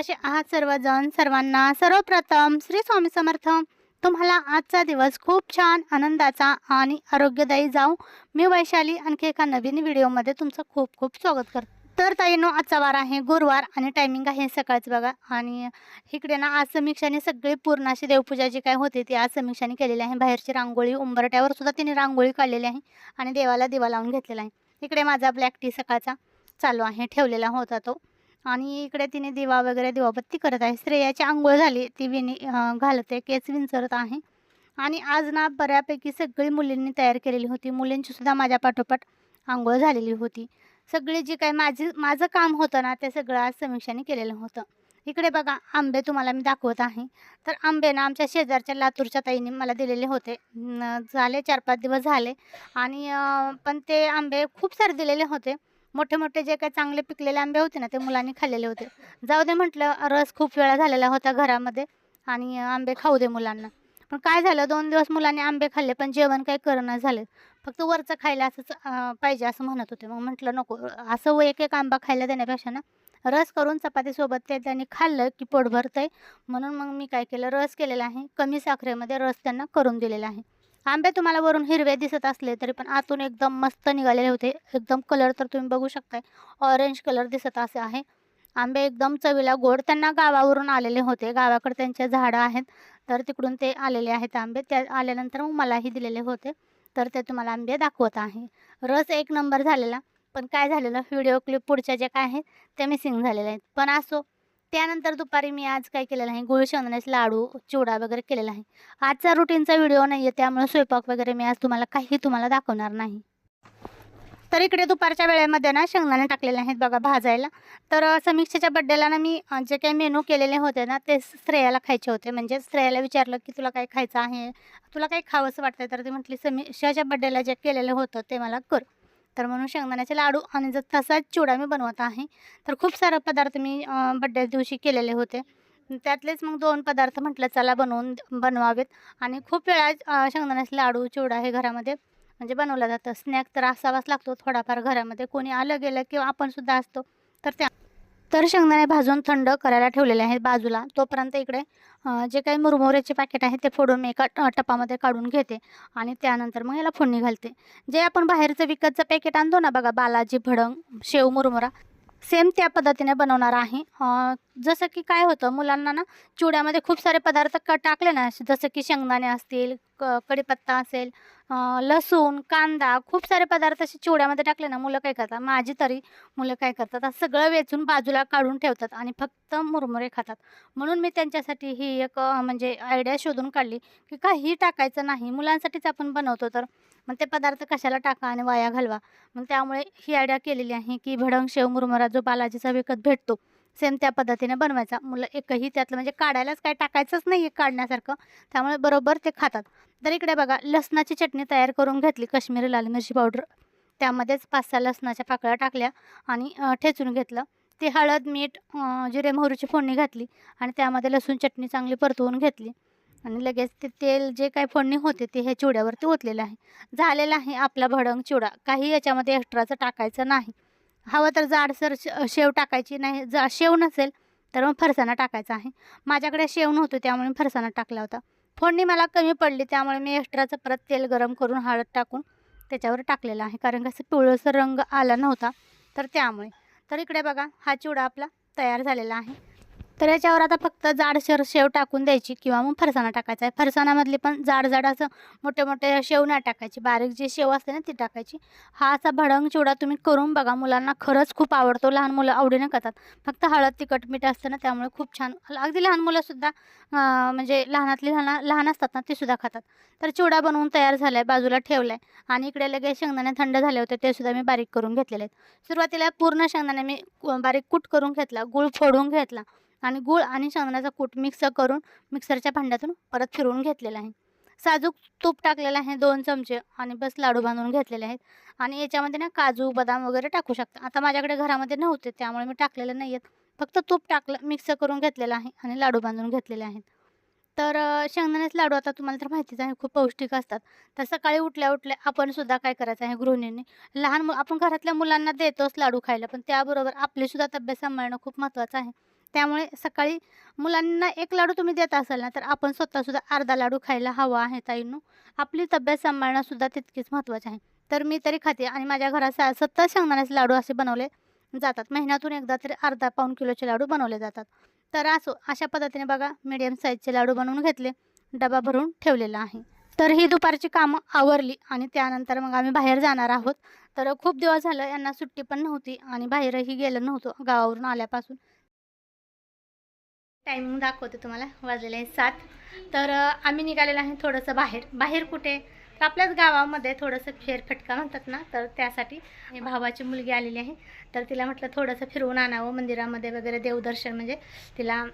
कसे आहात सर्वजण? सर्वांना सर्वप्रथम श्री स्वामी समर्थ. तुम्हाला आजचा दिवस खूप छान आनंदाचा आणि आरोग्यदायी जाऊ. मी वैशाली आणखी एका नवीन व्हिडिओमध्ये तुमचं खूप खूप स्वागत करते तर ताईनो आजचा वार आहे गुरुवार आणि टायमिंग आहे सकाळचं बघा. आणि इकडे ना आज समीक्षाने सगळी पूर्ण अशी देवपूजा जी काय होती ती आज समीक्षाने केलेली आहे. बाहेरची रांगोळी उंबरट्यावर सुद्धा तिने रांगोळी काढलेली आहे आणि देवाला दिवा लावून घेतलेला आहे. इकडे माझा ब्लॅक टी सकाळचा चालू आहे ठेवलेला होता तो. आणि इकडे तिने दिवा वगैरे दिवाबत्ती करत आहे. श्रेयाची आंघोळ झाली ती विणी घालते केस विंचरत आहे. आणि आज ना बऱ्यापैकी सगळी मुलींनी तयार केलेली होती. मुलींची सुद्धा माझ्या पाठोपाठ आंघोळ झालेली होती. सगळी जी काही माझी माझं काम होतं ना ते सगळं आज समीक्षाने केलेलं होतं. इकडे बघा आंबे तुम्हाला मी दाखवत आहे. तर आंबे ना आमच्या शेजारच्या लातूरच्या ताईने मला दिलेले होते. झाले चार पाच दिवस झाले. आणि पण ते आंबे खूप सारे दिलेले होते. मोठे मोठे जे काही चांगले पिकलेले आंबे होते ना ते मुलांनी खाल्लेले होते. जाऊ दे म्हटलं रस खूप वेळा झालेला होता घरामध्ये आणि आंबे खाऊ दे मुलांना. पण काय झालं दोन दिवस मुलांनी आंबे खाल्ले पण जेवण काही करणं झालं. फक्त वरचं खायला असंच पाहिजे असं म्हणत होते. मग म्हटलं नको असं व एक एक आंबा खायला देण्यापेक्षा ना रस करून चपातीसोबत ते त्यांनी खाल्लं की पोट भरतंय. म्हणून मग मी काय केलं रस केलेला आहे. कमी साखरेमध्ये रस त्यांना करून दिलेला आहे. आंबे तुम्हाला वरून हिरवे दिसत असले तरी पण आतून एकदम मस्त निघालेले होते. एकदम कलर तर तुम्ही बघू शकताय. ऑरेंज कलर दिसत असे आहे. आंबे एकदम चवीला गोड. त्यांना गावावरून आलेले होते. गावाकडे त्यांचे झाडं आहेत. तर तिकडून ते आलेले आहेत आंबे. त्या आल्यानंतर मग मलाही दिलेले होते. तर ते तुम्हाला आंबे दाखवत आहे. रस एक नंबर झालेला. पण काय झालेलं? व्हिडिओ क्लिप पुढच्या जे काय आहेत ते मिसिंग झालेले आहेत. पण असो त्यानंतर दुपारी मी आज काय केलेलं आहे गुळ शेंगण्याचे लाडू चिवडा वगैरे केलेला आहे. आजचा रुटीनचा व्हिडिओ नाही आहे त्यामुळे स्वयंपाक वगैरे मी आज तुम्हाला काही तुम्हाला दाखवणार नाही. तर इकडे दुपारच्या वेळेमध्ये ना शेंगदाणे टाकलेले आहेत बघा भाजायला. तर समीक्षेच्या बड्डेला ना मी जे काही मेनू केलेले होते ना ते श्रेयाला खायचे होते. म्हणजे श्रेयाला विचारलं की तुला काय खायचं आहे? तुला काही खावंसं वाटतंय? तर ती म्हटली समीक्षाच्या बड्डेला जे केलेलं होतं ते मला कर. तर म्हणून शेंगदाण्याचे लाडू आणि जर तसाच चिवडा मी बनवत आहे तर खूप सारे पदार्थ मी बड्डे दिवशी केलेले होते. त्यातलेच मग दोन पदार्थ म्हटलं चला बनवून बनवावेत. आणि खूप वेळा शेंगदाण्याचे लाडू चिवडा हे घरामध्ये म्हणजे बनवलं जातं. स्नॅक तर असावाच लागतो थोडाफार घरामध्ये. कोणी आलं गेलं किंवा आपण सुद्धा असतो तर त्या तर शेंगदाणे भाजून थंड करायला ठेवलेले आहेत बाजूला. तोपर्यंत इकडे जे काही मुरमुऱ्याचे पॅकेट आहे ते फोडून मी एका ट- टपामध्ये काढून घेते आणि त्यानंतर मग याला फोडणी घालते. जे आपण बाहेरचं विकतचं पॅकेट आणतो ना बघा बालाजी भडंग शेव मुरमुरा सेम त्या पद्धतीने बनवणार आहे. जसं की काय होतं मुलांना ना चिवड्यामध्ये खूप सारे पदार्थ क टाकले ना जसं की शेंगदाणे असतील क कढीपत्ता असेल लसूण कांदा खूप सारे पदार्थ असे चिवड्यामध्ये टाकले ना मुलं काय करतात? माझी तरी मुलं काय करतात? असं सगळं वेचून बाजूला काढून ठेवतात आणि फक्त मुरमुरे खातात. म्हणून मी त्यांच्यासाठी ही एक म्हणजे आयडिया शोधून काढली की काही टाकायचं नाही. मुलांसाठीच आपण बनवतो तर. मग ते पदार्थ कशाला टाका आणि वाया घालवा. मग त्यामुळे ही आयडिया केलेली आहे की भडंग शेव मुरमुरा जो बालाजीचा विकत भेटतो सेम त्या पद्धतीने बनवायचा. मुलं एकही त्यातलं म्हणजे काढायलाच काय टाकायचंच नाही आहे काढण्यासारखं. त्यामुळे बरोबर ते खातात. तर इकडे बघा लसणाची चटणी तयार करून घेतली. काश्मीरी लाल मिरची पावडर. त्यामध्येच पाच सहा लसणाच्या पाकळ्या टाकल्या आणि ठेचून घेतलं. ते हळद मीठ जिरे मोहरीची फोडणी घातली आणि त्यामध्ये लसूण चटणी चांगली परतवून घेतली. आणि लगेच ते तेल जे काही फोडणी होते ते हे चिवड्यावरती ओतलेलं आहे. झालेलं आहे आपला भडंग चिवडा. काही याच्यामध्ये एक्स्ट्राचं टाकायचं नाही. हवं तर जाडसर श- शेव टाकायची नाही जा शेव नसेल तर मग फरसाणा टाकायचा आहे. माझ्याकडे शेव नव्हतं त्यामुळे मी फरसाणा टाकला होता. फोडणी मला कमी पडली त्यामुळे मी एक्स्ट्राचं परत तेल गरम करून हळद टाकून त्याच्यावर टाकलेलं आहे. कारण कसं पिवळसर रंग आला नव्हता तर त्यामुळे. तर इकडे बघा हा चिवडा आपला तयार झालेला आहे. तर याच्यावर आता फक्त जाडसर शेव टाकून द्यायची किंवा मग फरसाणा टाकायचा आहे. फरसाणामधली पण जाड जाड असं मोठे मोठे शेव नाही टाकायची. बारीक जे शेव असते ना ती टाकायची. हा असा भडंग चिवडा तुम्ही करून बघा. मुलांना खरंच खूप आवडतो. लहान मुलं आवडीने खातात. फक्त हळद तिखट मीठ असतं ना त्यामुळे खूप छान. अगदी लहान मुलंसुद्धा म्हणजे लहानातली लहान लहान असतात ना ते सुद्धा खातात. तर चिवडा बनवून तयार झाला आहे बाजूला ठेवला आहे आणि इकडे लगेच शेंगदाणे थंड झाले होते ते सुद्धा मी बारीक करून घेतलेले आहेत. सुरुवातीला पूर्ण शेंगदाणे मी बारीक कूट करून घेतला गूळ फोडून घेतला. आणि गूळ आणि शेंगदाण्याचा कूट मिक्स करून मिक्सरच्या भांड्यातून परत फिरवून घेतलेला आहे. साजूक तूप टाकलेलं आहे दोन चमचे आणि बस लाडू बांधून घेतलेले आहेत. आणि याच्यामध्ये ना काजू बदाम वगैरे टाकू शकता. आता माझ्याकडे घरामध्ये नव्हते त्यामुळे मी टाकलेले नाही आहेत फक्त तूप टाकलं मिक्स करून घेतलेलं आहे आणि लाडू बांधून घेतलेले आहेत. तर शेंगदाण्याचे लाडू आता तुम्हाला तर माहितीच आहे खूप पौष्टिक असतात. तर सकाळी उठल्या उठल्या आपण सुद्धा काय करायचं आहे गृहिणीने? लहान मु आपण घरातल्या मुलांना देतोच लाडू खायला पण त्याबरोबर आपलीसुद्धा तब्येत सांभाळणं खूप महत्त्वाचं आहे. त्यामुळे सकाळी मुलांना एक लाडू तुम्ही देत असाल ना तर आपण स्वतःसुद्धा अर्धा लाडू खायला हवा आहे ताईंनो. आपली तब्येत सांभाळणंसुद्धा तितकीच महत्त्वाचं आहे. तर मी तरी खाते आणि माझ्या घरात सा सत्तर शेंगदाण्याचे लाडू असे बनवले जातात. महिन्यातून एकदा तरी अर्धा पाऊण किलोचे लाडू बनवले जातात. तर असो अशा पद्धतीने बघा मीडियम साईजचे लाडू बनवून घेतले डबा भरून ठेवलेला आहे. तर ही दुपारची कामं आवरली आणि त्यानंतर मग आम्ही बाहेर जाणार आहोत. तर खूप दिवस झालं यांना सुट्टी पण नव्हती आणि बाहेरही गेलं नव्हतं गावावरून आल्यापासून. टायमिंग दाखवते तुम्हाला. वाजलेले आहे सात. तर आम्ही निघालेलो आहे थोडंसं बाहेर. बाहेर कुठे? तर आपल्याच गावामध्ये थोडंसं फेरफटका म्हणतात ना तर त्यासाठी भावाची मुलगी आलेली आहे. तर तिला म्हटलं थोडंसं फिरवून आणावं मंदिरामध्ये वगैरे देवदर्शन म्हणजे तिला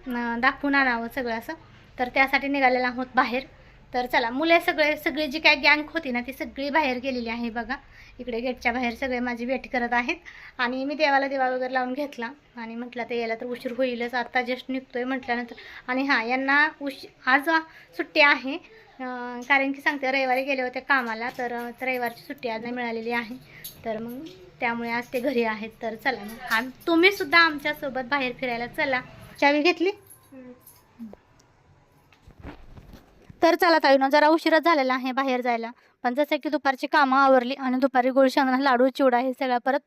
दाखवून आणावं सगळं असं. तर त्यासाठी निघालेलं आहोत बाहेर. तर चला मुले सगळे सगळी जी काय गँग होती ना ती सगळी बाहेर गेलेली आहे बघा. इकडे गेटच्या बाहेर सगळे माझी वेट करत आहेत. आणि मी देवाला दिवा वगैरे लावून घेतला. आणि म्हटलं ते यायला तर उशीर होईलच. आता जस्ट निघतोय म्हटल्यानंतर. आणि हां यांना उश आज सुट्टी आहे. कारण की सांगते रविवारी गेले होते कामाला. तर तर रविवारची सुट्टी आज मिळालेली आहे. तर मग त्यामुळे आज ते घरी आहेत. तर चला मग. आम तुम्ही सुद्धा आमच्यासोबत बाहेर फिरायला चला. चावी घेतली? तर चला ताईनं जरा उशीरच झालेला आहे बाहेर जायला. पण जसं की दुपारची कामं आवरली आणि दुपारी गुळशांना लाडू चिवडा हे सगळं परत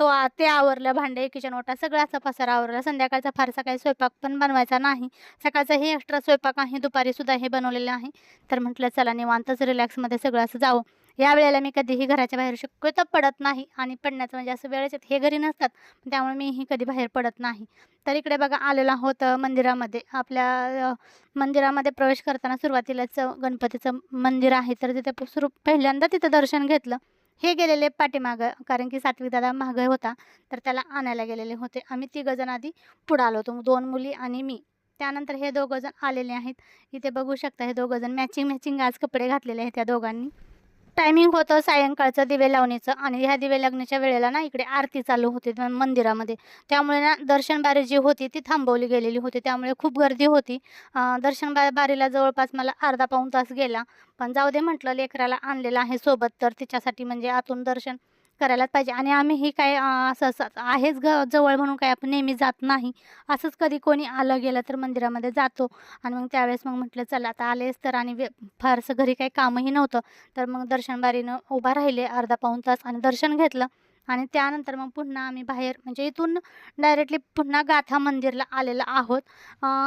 तो ते आवरलं भांडे किचन ओटा सगळा असं पसारा आवरला. संध्याकाळचा फारसा काही स्वयंपाक पण बनवायचा नाही. सकाळचाही एक्स्ट्रा स्वयंपाक आहे दुपारी सुद्धा हे बनवलेलं आहे. तर म्हटलं चला निवांतच रिलॅक्समध्ये सगळं असं जावं. या वेळेला मी कधीही घराच्या बाहेर शक्यतो पडत नाही आणि पडण्याचं म्हणजे असं वेळेच हे घरी नसतात त्यामुळे मीही कधी बाहेर पडत नाही. तर इकडे बघा आलेला होतं मंदिरामध्ये. आपल्या मंदिरामध्ये प्रवेश करताना सुरुवातीलाच गणपतीचं मंदिर आहे तर तिथे सुरू पहिल्यांदा तिथं दर्शन घेतलं. हे गेलेले पाठीमागं कारण की सात्विक दादा मागं होता तर त्याला आणायला गेलेले होते. आम्ही तिघंजण आधी पुढं आलो होतो दोन मुली आणि मी. त्यानंतर हे दोघंजण आलेले आहेत. इथे बघू शकता हे दोघंजण मॅचिंग मॅचिंग आज कपडे घातलेले आहेत त्या दोघांनी. टायमिंग होतं सायंकाळचं दिवे लावणीचं आणि ह्या दिवे लागण्याच्या वेळेला ना इकडे आरती चालू होती मंदिरामध्ये. त्यामुळे ना दर्शन बारी जी होती ती थांबवली गेलेली होती. त्यामुळे खूप गर्दी होती. दर्शन बा बारीला जवळपास मला अर्धा पाऊण तास गेला. पण जाऊ दे म्हटलं लेकराला आणलेलं आहे सोबत तर तिच्यासाठी म्हणजे आतून दर्शन करायलाच पाहिजे. आणि आम्हीही काय असं असं आहेच ग जवळ म्हणून काय आपण नेहमी जात नाही. असंच कधी कोणी आलं गेलं तर मंदिरामध्ये जातो. आणि मग त्यावेळेस मग म्हटलं चला आता आलेच तर. आणि वे फारसं घरी काही कामही नव्हतं. तर मग दर्शनबारीनं उभा राहिले अर्धा पाऊण तास आणि दर्शन घेतलं. आणि त्यानंतर मग पुन्हा आम्ही बाहेर म्हणजे इथून डायरेक्टली पुन्हा गाथा मंदिरला आलेलो आहोत.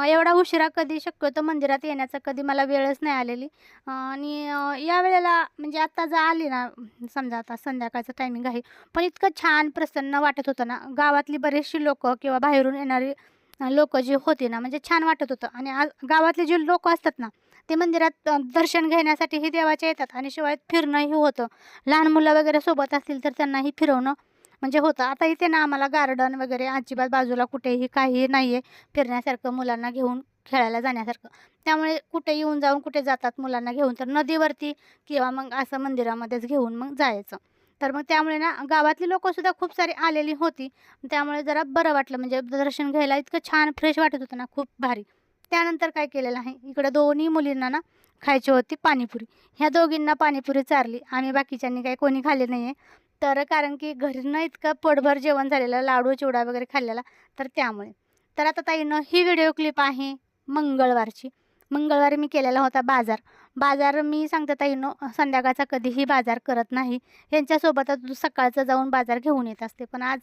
एवढा उशिरा कधी शक्यतो मंदिरात येण्याचा कधी मला वेळच नाही आलेली. आणि या वेळेला म्हणजे आत्ता जर आली ना समजा आता संध्याकाळचं टायमिंग आहे पण इतकं छान प्रसन्न वाटत होतं ना. गावातली बरेचशी लोकं किंवा बाहेरून येणारी लोक जी होती ना म्हणजे छान वाटत होतं. आणि गावातले जे लोक असतात ना ते मंदिरात दर्शन घेण्यासाठीही देवाचे येतात आणि शिवाय फिरणंही होतं. लहान मुलं वगैरे सोबत असतील तर त्यांनाही फिरवणं म्हणजे होतं. आता इथे ना आम्हाला गार्डन वगैरे अजिबात बाजूला कुठेही काहीही नाही आहे फिरण्यासारखं मुलांना घेऊन खेळायला जाण्यासारखं. त्यामुळे कुठे येऊन जाऊन कुठे जातात मुलांना घेऊन तर नदीवरती किंवा मग असं मंदिरामध्येच घेऊन मग जायचं. तर मग त्यामुळे ना गावातली लोकंसुद्धा खूप सारी आलेली होती. त्यामुळे जरा बरं वाटलं. म्हणजे दर्शन घ्यायला इतकं छान फ्रेश वाटत होतं ना खूप भारी. त्यानंतर काय केलेलं आहे? इकडं दोन्ही मुलींना ना खायची होती पाणीपुरी. ह्या दोघींना पाणीपुरी चारली. आम्ही बाकीच्यांनी काही कोणी खाल्ले नाही आहे तर कारण की घरनं इतकं पोटभर जेवण झालेलं लाडू चिवडा वगैरे खाल्लेला तर त्यामुळे. तर आता ताईनं ही व्हिडिओ क्लिप आहे मंगळवारची. मंगळवारी मी केलेला होता बाजार. बाजार मी सांगते ताईनो संध्याकाळचा कधीही बाजार करत नाही. यांच्यासोबतच सकाळचं जाऊन बाजार घेऊन येत असते. पण आज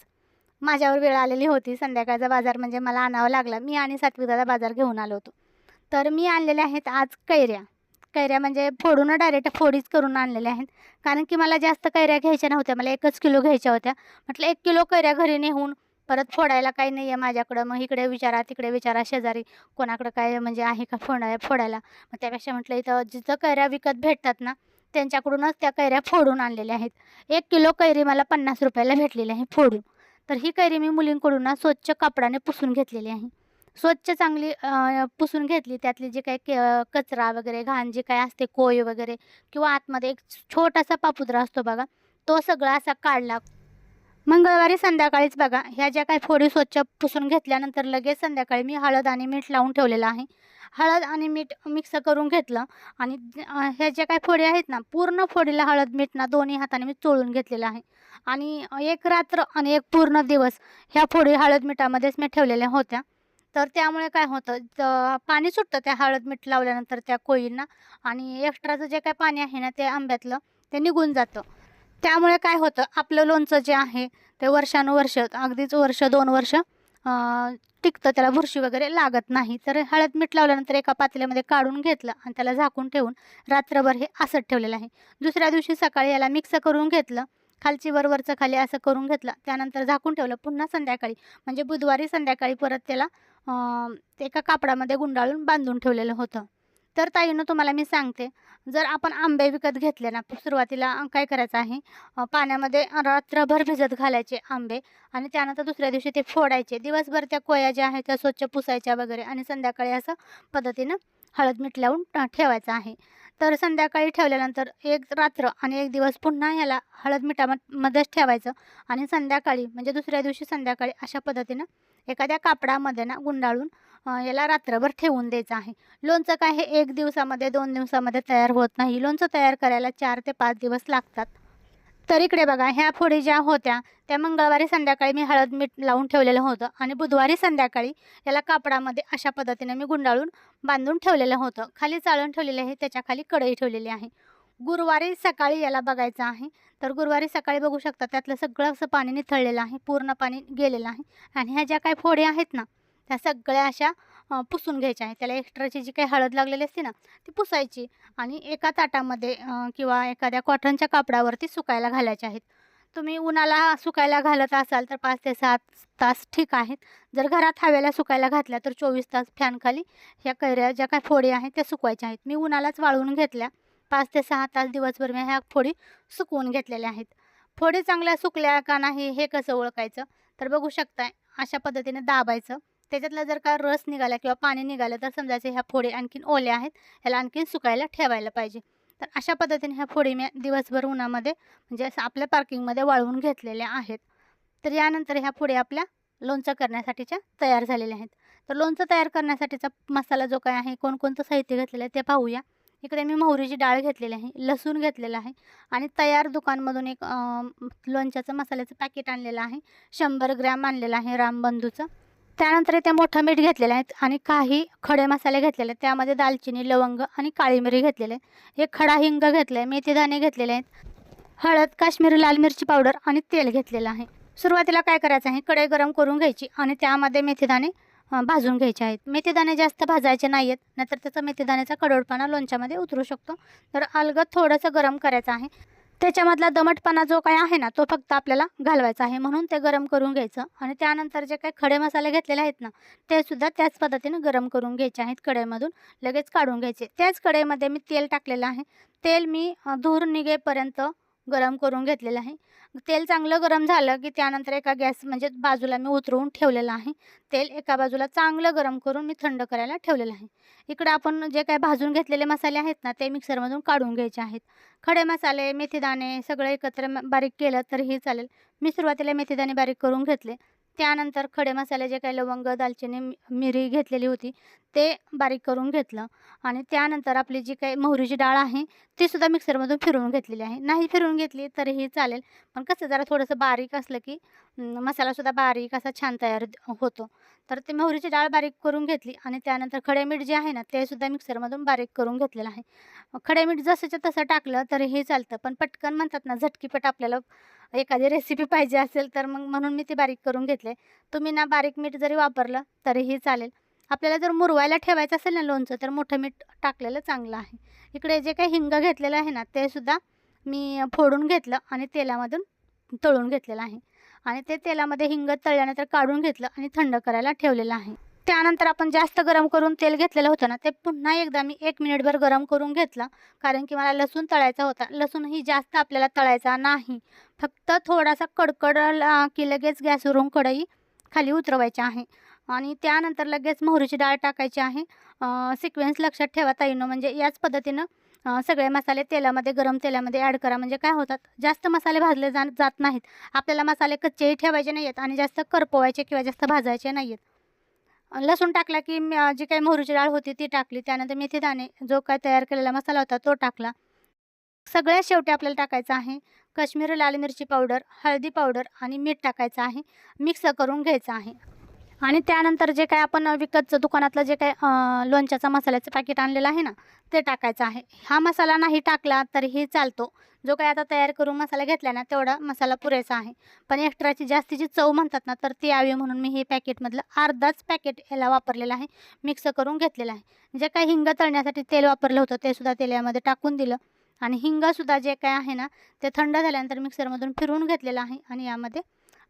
माझ्यावर वेळ आलेली होती. संध्याकाळचा बाजार म्हणजे मला आणावा लागला. मी आणि सात्विकदादा बाजार घेऊन आलो होतो. तर मी आणलेल्या आहेत आज कैऱ्या. कैऱ्या म्हणजे फोडून डायरेक्ट फोडीच करून आणलेल्या आहेत. कारण की मला जास्त कैऱ्या घ्यायच्या नव्हत्या. मला एकच किलो घ्यायच्या होत्या. म्हटलं एक किलो कैऱ्या घरी नेऊन परत फोडायला काही नाही आहे माझ्याकडं. मग इकडे विचारा तिकडे विचारा शेजारी. कोणाकडं काय म्हणजे आहे का फोडाय फोडायला? मग त्यापेक्षा म्हटलं इथं जिथं कैऱ्या विकत भेटतात ना त्यांच्याकडूनच त्या कैऱ्या फोडून आणलेल्या आहेत. एक किलो कैरी मला पन्नास रुपयाला भेटलेली आहे फोडून. तर ही कैरी मी मुलींकडून ना स्वच्छ कपडाने पुसून घेतलेली आहे. स्वच्छ चांगली पुसून घेतली. त्यातली जे काही के- कचरा वगैरे घाण जे काय असते कोय वगैरे किंवा आतमध्ये एक छोटासा पापुद्रा असतो बघा तो सगळा असा काढला मंगळवारी संध्याकाळीच बघा. ह्या ज्या काही फोडी स्वच्छ पुसून घेतल्यानंतर लगेच संध्याकाळी मी हळद आणि मीठ लावून ठेवलेलं आहे. हळद आणि मीठ मिक्स करून घेतलं आणि ह्या ज्या काही फोडी आहेत ना पूर्ण फोडीला हळद मीठ ना दोन्ही हाताने मी चोळून घेतलेलं आहे. आणि एक रात्र आणि एक पूर्ण दिवस ह्या फोडी हळद मिठामध्येच मी ठेवलेल्या होत्या. तर त्यामुळे काय होतं पाणी सुटतं त्या हळद मीठ लावल्यानंतर त्या कोळींना आणि एक्स्ट्राचं जे काही पाणी आहे ना ते आंब्यातलं ते निघून जातं. त्यामुळे काय होतं आपलं लोणचं जे आहे ते वर्षानुवर्ष अगदीच वर्ष दोन वर्ष टिकतं त्याला बुरशी वगैरे लागत नाही. तर हळद मीठ लावल्यानंतर एका पातेल्यामध्ये काढून घेतलं आणि त्याला झाकून ठेवून रात्रभर हे असत ठेवलेलं आहे. दुसऱ्या दिवशी सकाळी याला मिक्स करून घेतलं खालची वरवरचं खाली असं करून घेतलं त्यानंतर झाकून ठेवलं. पुन्हा संध्याकाळी म्हणजे बुधवारी संध्याकाळी परत त्याला ते एका कापडामध्ये गुंडाळून बांधून ठेवलेलं होतं. तर ताईनं तुम्हाला मी सांगते. जर आपण आंबे विकत घेतले ना सुरुवातीला काय करायचं आहे पाण्यामध्ये रात्रभर भिजत घालायचे आंबे आणि त्यानंतर दुसऱ्या दिवशी ते फोडायचे. दिवसभर त्या कोया ज्या आहेत त्या स्वच्छ पुसायच्या वगैरे आणि संध्याकाळी असं पद्धतीनं हळद मीठ लावून ठेवायचं आहे. तर संध्याकाळी ठेवल्यानंतर एक रात्र आणि एक दिवस पुन्हा ह्याला हळद मिठामध्येच ठेवायचं आणि संध्याकाळी म्हणजे दुसऱ्या दिवशी संध्याकाळी अशा पद्धतीनं एखाद्या कापडामध्ये ना गुंडाळून याला रात्रभर ठेवून द्यायचं आहे. लोणचं काय हे एक दिवसामध्ये दोन दिवसामध्ये तयार होत नाही. लोणचं तयार करायला चार ते पाच दिवस लागतात. तर इकडे बघा ह्या फोडी ज्या होत्या त्या मंगळवारी संध्याकाळी मी हळद मीठ लावून ठेवलेलं होतं आणि बुधवारी संध्याकाळी याला कापडामध्ये अशा पद्धतीने मी गुंडाळून बांधून ठेवलेलं होतं. खाली चाळून ठेवलेलं आहे त्याच्याखाली कढई ठेवलेली आहे. गुरुवारी सकाळी याला बघायचं आहे. तर गुरुवारी सकाळी बघू शकता त्यातलं सगळं असं पाणी निथळलेलं आहे पूर्ण पाणी गेलेलं आहे. आणि ह्या ज्या काही फोडे आहेत ना त्या सगळ्या अशा पुसून घ्यायच्या आहेत. त्याला एक्स्ट्राची जी काही हळद लागलेली असते ना ती पुसायची आणि एका ताटामध्ये किंवा एखाद्या कॉटनच्या कापडावरती सुकायला घालायच्या आहेत. तुम्ही उन्हाला सुकायला घालत असाल तर पाच ते सात तास ठीक आहेत. जर घरात हवेला सुकायला घातल्या तर चोवीस तास फॅनखाली ह्या कैऱ्या ज्या काही फोडी आहेत त्या सुकवायच्या आहेत. मी उन्हालाच वाळवून घेतल्या. पाच ते सहा तास दिवसभर मी ह्या फोडी सुकवून घेतलेल्या आहेत. फोडी चांगल्या सुकल्या का नाही हे कसं ओळखायचं? तर बघू शकताय अशा पद्धतीने दाबायचं. त्याच्यातला जर का रस निघाला किंवा पाणी निघालं तर समजायचं ह्या फोडी आणखीन ओल्या आहेत ह्याला आणखीन सुकायला ठेवायला पाहिजे. तर अशा पद्धतीने ह्या फोडी मी दिवसभर उन्हामध्ये म्हणजे असं आपल्या पार्किंगमध्ये वाळवून घेतलेल्या आहेत. तर यानंतर ह्या फोडी आपल्या लोणचं करण्यासाठीच्या तयार झालेल्या आहेत. तर लोणचं तयार करण्यासाठीचा मसाला जो काय आहे कोणकोणतं साहित्य घेतलेलं आहे ते पाहूया. इकडे मी मोहरीची डाळ घेतलेली आहे लसूण घेतलेलं आहे आणि तयार दुकानमधून एक लोणच्याचं मसाल्याचं पॅकेट आणलेलं आहे. शंभर ग्रॅम आणलेलं आहे रामबंधूचं त्यानंतर इथे मोठं मीठ घेतलेलं आहे आणि काही खडे मसाले घेतलेले आहेत. त्यामध्ये दालचिनी लवंग आणि काळी मिरी घेतलेले आहे. एक खडा हिंग घेतलं आहे मेथीदाणे घेतलेले आहेत हळद काश्मीरी लाल मिरची पावडर आणि तेल घेतलेलं आहे. सुरुवातीला काय करायचं आहे? कढई गरम करून घ्यायची आणि त्यामध्ये मेथीदाणे भाजून घ्यायचे आहेत. मेथीदाणे जास्त भाजायचे नाही आहेत नाहीतर त्याचा मेथीदाण्याचा कडोडपणा लोणच्यामध्ये उतरू शकतो. तर अलगद थोडंसं गरम करायचं आहे. त्याच्यामधला दमटपणा जो काय आहे ना तो फक्त आपल्याला घालवायचा आहे. म्हणून ते गरम करून घ्यायचं. आणि त्यानंतर जे काही खडे मसाले घेतलेले आहेत ना ते सुद्धा त्याच पद्धतीने गरम करून घ्यायचे आहेत कढईमधून. लगेच काढून घ्यायचे. त्याच कढईमध्ये मी तेल टाकलेलं आहे. तेल मी धूर निघेपर्यंत गरम करून घेतलेलं आहे. तेल चांगलं गरम झालं की त्यानंतर एका गॅस म्हणजे बाजूला मी उतरवून ठेवलेलं आहे. तेल एका बाजूला चांगलं गरम करून मी थंड करायला ठेवलेलं आहे. इकडं आपण जे काही भाजून घेतलेले मसाले आहेत ना ते मिक्सरमधून काढून घ्यायचे आहेत. खडे मसाले मेथीदाणे सगळं एकत्र म- बारीक केलं तरीही चालेल. मी सुरुवातीला मेथीदाणे बारीक करून घेतले. त्यानंतर खडे मसाले जे काही लवंग दालचिनी मि- मिरी घेतलेली होती ते बारीक करून घेतलं. आणि त्यानंतर आपली जी काही मोहरीची डाळ आहे ती सुद्धा मिक्सरमधून फिरवून घेतलेली आहे. नाही फिरवून घेतली तरीही चालेल पण कसं जरा थोडंसं बारीक असलं की मसालासुद्धा बारीक असा छान तयार होतो. तर ते मोहरीची डाळ बारीक करून घेतली आणि त्यानंतर खडे मीठ जे आहे ना ते सुद्धा मिक्सरमधून बारीक करून घेतलेलं आहे. खडे मीठ जसंच्या तसं टाकलं तरीही चालतं पण पटकन म्हणतात ना झटकीपट आपल्याला एखादी रेसिपी पाहिजे असेल तर मग म्हणून मी ती बारीक करून घेतले. तुम्ही ना बारीक मीठ जरी वापरलं तरीही चालेल. आपल्याला जर मुरवायला ठेवायचं असेल ना लोणचं तर मोठं मीठ टाकलेलं चांगलं आहे. इकडे जे काही हिंग घेतलेलं आहे ना ते सुद्धा मी फोडून घेतलं आणि तेलामधून तळून घेतलेलं आहे. आणि ते तेलामध्ये हिंग तळल्यानंतर काढून घेतलं आणि थंड करायला ठेवलेलं आहे. त्यानंतर आपण जास्त गरम करून तेल घेतलेलं होतं ना ते पुन्हा एकदा मी एक मिनिटभर गरम करून घेतलं. कारण की मला लसूण तळायचा होता. लसूणही जास्त आपल्याला तळायचा नाही. फक्त थोडासा कडकडला की लगेच गॅसवरून कढई खाली उतरवायची आहे. आणि त्यानंतर लगेच मोहरीची डाळ टाकायची आहे. सिक्वेन्स लक्षात ठेवा ताईनो म्हणजे याच पद्धतीनं सगळे मसाले तेलामध्ये गरम तेलामध्ये ॲड करा. म्हणजे काय होतात जास्त मसाले भाजले जा जात नाहीत. आपल्याला मसाले कच्चेही ठेवायचे नाही आहेत आणि जास्त करपवायचे किंवा जास्त भाजायचे नाही आहेत लसूण टाकला की जी काही मोहरीची डाळ होती ती टाकली. त्यानंतर मेथी दाणे जो काय तयार केलेला मसाला होता तो टाकला. सगळ्यात शेवटी आपल्याला टाकायचं आहे काश्मीरी लाल मिरची पावडर हळदी पावडर आणि मीठ टाकायचं आहे. मिक्स करून घ्यायचं आहे. आणि त्यानंतर जे काय आपण विकतचं दुकानातलं जे काय लोणच्याचा मसाल्याचं पॅकेट आणलेलं आहे ना ते टाकायचं आहे. हा मसाला नाही टाकला तरीही चालतो. जो काय आता तयार करून मसाला घेतला ना तेवढा मसाला पुरेसा आहे. पण एक्स्ट्राची जास्तीची चव म्हणतात ना तर ती यावी म्हणून मी हे पॅकेटमधलं अर्धाच पॅकेट याला वापरलेलं आहे. मिक्स करून घेतलेलं आहे. जे काय हिंग तळण्यासाठी तेल वापरलं होतं ते सुद्धा तेलामध्ये टाकून दिलं. आणि हिंगसुद्धा जे काय आहे ना ते थंड झाल्यानंतर मिक्सरमधून फिरवून घेतलेलं आहे. आणि यामध्ये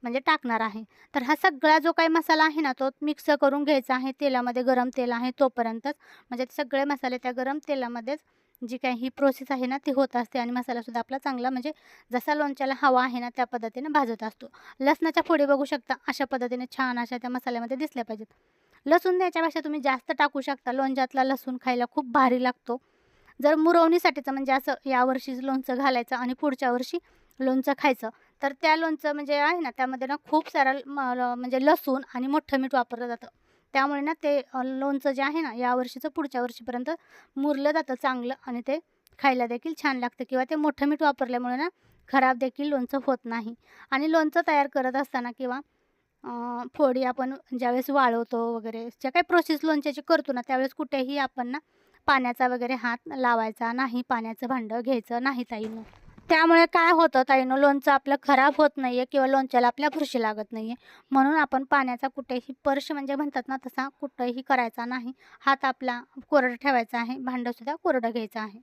म्हणजे टाकणार आहे. तर हा सगळा जो काही मसाला आहे ना तो मिक्स करून घ्यायचा आहे. तेलामध्ये गरम तेल आहे तोपर्यंतच. म्हणजे सगळे मसाले त्या गरम तेलामध्येच जी काही ही प्रोसेस आहे ना ती होत असते आणि मसालासुद्धा आपला चांगला म्हणजे जसा लोणच्याला हवा आहे ना त्या पद्धतीने भाजत असतो. लसणाच्या फोडी बघू शकता अशा पद्धतीने छान अशा त्या मसाल्यामध्ये दिसल्या पाहिजेत. लसूण द्यायच्यापेक्षा तुम्ही जास्त टाकू शकता. लोणच्यातला लसूण खायला खूप भारी लागतो. जर मुरवणीसाठीचं म्हणजे असं यावर्षीच लोणचं घालायचं आणि पुढच्या वर्षी लोणचं खायचं तर त्या लोणचं म्हणजे आहे ना त्यामध्ये ना खूप सारा ल- म्हणजे लसूण आणि मोठं मीठ वापरलं जातं. त्यामुळे ना ते लोणचं जे आहे ना या वर्षीचं पुढच्या वर्षीपर्यंत मुरलं जातं चांगलं आणि ते खायला देखील छान लागतं किंवा ते मोठं मीठ वापरल्यामुळे ना खराब देखील लोणचं होत नाही. आणि लोणचं तयार करत असताना किंवा फोडी आपण ज्यावेळेस वाळवतो वगैरे ज्या काही प्रोसेस लोणच्याची करतो ना त्यावेळेस कुठेही आपण ना पाण्याचा वगैरे हात लावायचा नाही पाण्याचं भांडं घ्यायचं नाही ताईनं त्यामुळे काय होतं ताईनं लोणचं आपलं खराब होत नाही आहे किंवा लोणच्याला आपल्या फुरशी लागत नाही आहे म्हणून आपण पाण्याचा कुठेही पर्श म्हणजे म्हणतात ना तसा कुठेही करायचा नाही. हात आपला कोरडं ठेवायचा आहे भांडंसुद्धा कोरडं घ्यायचं आहे.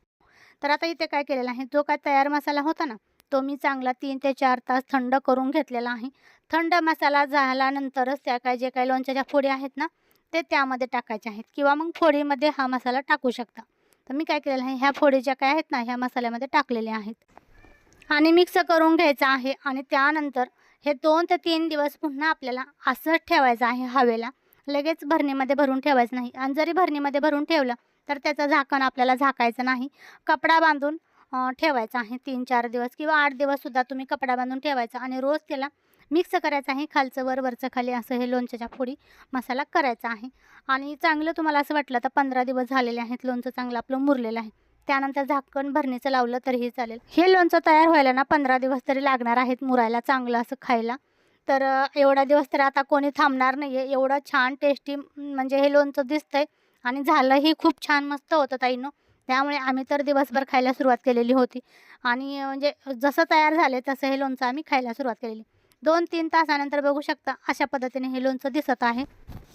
तर आता इथे काय केलेलं आहे जो काय तयार मसाला होता ना तो मी चांगला तीन ते चार तास थंड करून घेतलेला आहे. थंड मसाला झाल्यानंतरच त्या काय जे काही लोणच्याच्या फोडी आहेत ना ते त्यामध्ये टाकायचे आहेत. किंवा मग फोडीमध्ये हा मसाला टाकू शकता. तर मी काय केलेलं आहे ह्या फोडी ज्या काय आहेत ना ह्या मसाल्यामध्ये टाकलेल्या आहेत. आणि मिक्स करून घ्यायचं आहे. आणि त्यानंतर हे दोन ते तीन दिवस पुन्हा आपल्याला असंच ठेवायचं आहे हवेला. लगेच भरणीमध्ये भरून ठेवायचं नाही. आणि जरी भरणीमध्ये भरून ठेवलं तर त्याचं झाकण आपल्याला झाकायचं नाही. कपडा बांधून ठेवायचा आहे तीन चार दिवस किंवा आठ दिवससुद्धा तुम्ही कपडा बांधून ठेवायचा आणि रोज त्याला मिक्स करायचं आहे खालचं वर वरचं खाली असं हे लोणच्याच्या फोडी मसाला करायचा आहे. आणि चांगलं तुम्हाला असं वाटलं तर पंधरा दिवस झालेले आहेत. लोणचं चांगलं आपलं मुरलेलं आहे. त्यानंतर झाकण भरणीचं लावलं तरीही चालेल. हे लोणचं तयार व्हायला ना पंधरा दिवस तरी लागणार आहेत मुरायला चांगलं असं खायला. तर एवढा दिवस तर आता कोणी थांबणार नाही आहे एवढं छान टेस्टी म्हणजे हे लोणचं दिसतंय आणि झालंही खूप छान मस्त होतं ताईनं. त्यामुळे आम्ही तर दिवसभर खायला सुरुवात केलेली होती. आणि म्हणजे जसं तयार झाले तसं हे लोणचं आम्ही खायला सुरुवात केलेली. दोन तीन तासानंतर बघू शकता अशा पद्धतीने हे लोणचं दिसत आहे.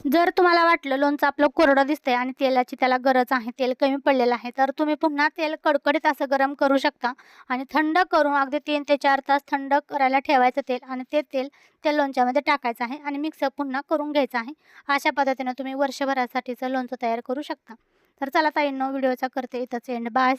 जर तुम्हाला वाटलं लोणचं आपलं कोरडं दिसतंय आणि तेलाची त्याला गरज आहे तेल कमी पडलेलं आहे तर तुम्ही पुन्हा तेल कडकडीत असं गरम करू शकता आणि थंड करून अगदी तीन ते चार तास थंड करायला ठेवायचं तेल आणि ते तेल त्या लोणच्यामध्ये टाकायचं आहे आणि मिक्स पुन्हा करून घ्यायचं आहे. अशा पद्धतीनं तुम्ही वर्षभरासाठीचं लोणचं तयार करू शकता. तर चला ताईंनो व्हिडिओचा करते इथंच एंड बाय